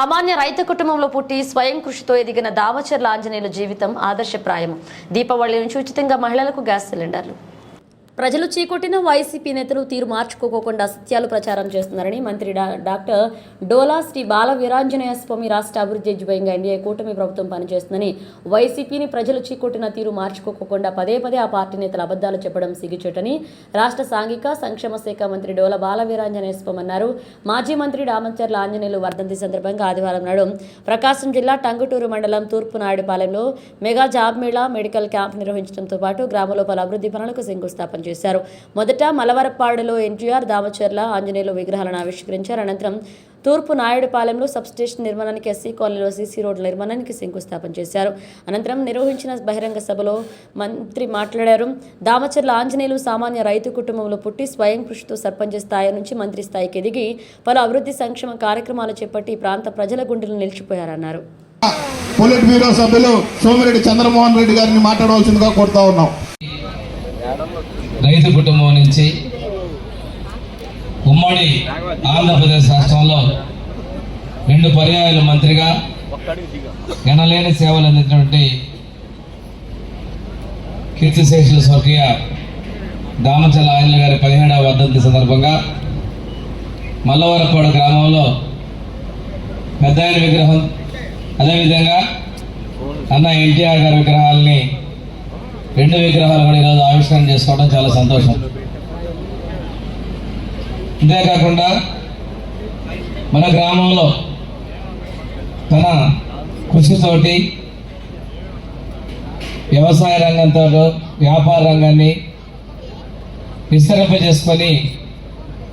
సామాన్య రైతు కుటుంబంలో పుట్టి స్వయం కృషితో ఎదిగిన దామచర్ల ఆంజనేయుల జీవితం ఆదర్శప్రాయం దీపావళి నుంచి ఉచితంగా మహిళలకు గ్యాస్ సిలిండర్లు. ప్రజలు చీకొట్టిన వైసీపీ నేతలు తీరు మార్చుకోకుండా సత్యాలు ప్రచారం చేస్తున్నారని మంత్రి డా- డాక్టర్ డోలా శ్రీ బాల వీరాంజనేయ స్వామి రాష్ట్ర అభివృద్ధి ధ్యేయంగా ఎన్డీఏ కూటమి ప్రభుత్వం పనిచేస్తుందని వైసీపీని ప్రజలు చీకొట్టిన తీరు మార్చుకోకుండా పదే పదే ఆ పార్టీ నేతలు అబద్ధాలు చెప్పడం సిగ్గుచేటని రాష్ట్ర సాంఘిక సంక్షేమ శాఖ మంత్రి డోల బాల వీరాంజనేయ స్వామి అన్నారు. మాజీ మంత్రి రామచర్ల ఆంజనేయులు వర్ధంతి సందర్భంగా ఆదివారం నాడు ప్రకాశం జిల్లా టంగుటూరు మండలం తూర్పు నాయుడుపాలెంలో mega job mela medical camp నిర్వహించడంతో పాటు గ్రామలోపల అభివృద్ధి పనులకు శంకుస్థాపన చేశారు. మొదట మలవరపాడులో ఎన్టీఆర్ దామచర్ల ఆంజనేయులు విగ్రహాలను ఆవిష్కరించారు. అనంతరం తూర్పు నాయుడుపాలెంలో సబ్స్టేషన్ నిర్మాణానికి ఎస్సీ కాలనీలో సీసీ రోడ్ల నిర్మాణానికి శంకుస్థాపన చేశారు. అనంతరం నిర్వహించిన బహిరంగ సభలో మంత్రి మాట్లాడారు. దామచర్ల ఆంజనేయులు సామాన్య రైతు కుటుంబంలో పుట్టి స్వయం కృషితో సర్పంచ్ స్థాయి నుంచి మంత్రి స్థాయికి ఎదిగి పలు అభివృద్ధి సంక్షేమ కార్యక్రమాలు చేపట్టి ఈ ప్రాంత ప్రజల గుండెలు నిలిచిపోయారన్నారు. పొలిట్ బ్యూరో సభ్యులు సోమిరెడ్డి చంద్రమోహన్ రెడ్డి గారిని మాట్లాడవలసిందిగా కోరుతా ఉన్నాం. రైతు కుటుంబం నుంచి ఉమ్మడి ఆంధ్రప్రదేశ్ రాష్ట్రంలో రెండు పర్యాయాల మంత్రిగా గణలేని సేవలు అందించినటువంటి కీర్తిశేషులు స్వర్గీయ దామచల ఆయన గారి పదిహేడవ వర్ధంతి సందర్భంగా మల్లవరపాడు గ్రామంలో పెద్ద విగ్రహం. అదేవిధంగా అన్న ఎన్టీఆర్ గారి విగ్రహాలని రెండు విగ్రహాలు కూడా ఈరోజు ఆవిష్కరణ చేసుకోవడం చాలా సంతోషం. అంతేకాకుండా మన గ్రామంలో తన కృషితోటి వ్యవసాయ రంగంతో వ్యాపార రంగాన్ని విస్తరింపజేసుకొని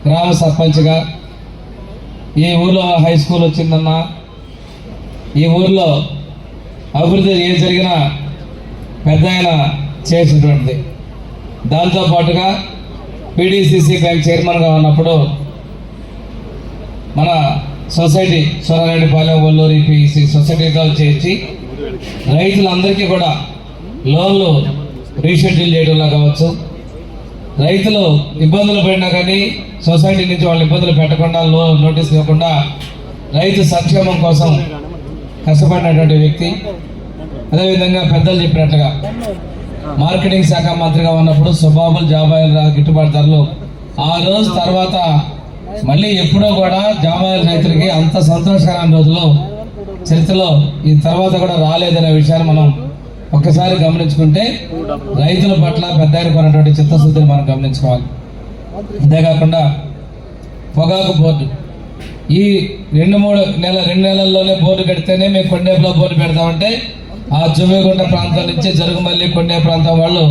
గ్రామ సర్పంచ్గా ఈ ఊర్లో హై స్కూల్ వచ్చిందన్నా ఈ ఊర్లో అభివృద్ధి ఏం జరిగినా పెద్ద చేసినటువంటిది. దాంతో పాటుగా పీడీసీసీ బ్యాంక్ చైర్మన్గా ఉన్నప్పుడు మన సొసైటీ సోనారెడ్డిపాలెం ఒల్లూరి పిసి సొసైటీతో చేర్చి రైతులందరికీ కూడా లోన్లు రీషెడ్యూల్ చేయడంలో కావచ్చు. రైతులు ఇబ్బందులు పడినా కానీ సొసైటీ నుంచి వాళ్ళు ఇబ్బందులు పెట్టకుండా లో నోటీస్ ఇవ్వకుండా రైతు సంక్షేమం కోసం కష్టపడినటువంటి వ్యక్తి. అదేవిధంగా పెద్దలు చెప్పినట్లుగా మార్కెటింగ్ శాఖ మంత్రిగా ఉన్నప్పుడు సుబాబుల్ జాబాయిల్ గిట్టుబాటు ధరలు. ఆ రోజు తర్వాత మళ్ళీ ఎప్పుడో కూడా జాబాయిల్ రైతులకి అంత సంతోషకరమైన రోజులు చరిత్రలో ఈ తర్వాత కూడా రాలేదనే విషయాన్ని మనం ఒక్కసారి గమనించుకుంటే రైతుల పట్ల పెద్ద కొన్నటువంటి చిత్తశుద్ధిని మనం గమనించుకోవాలి. అంతేకాకుండా పొగాకు బోర్డు. ఈ రెండు మూడు నెల రెండు నెలల్లోనే బోర్డు కడితేనే మేము కొండేపులో బోర్డు పెడతామంటే ఆ జువ్వేగుంట ప్రాంతం నుంచి జరుగుమల్లి కొండే ప్రాంతం వాళ్ళు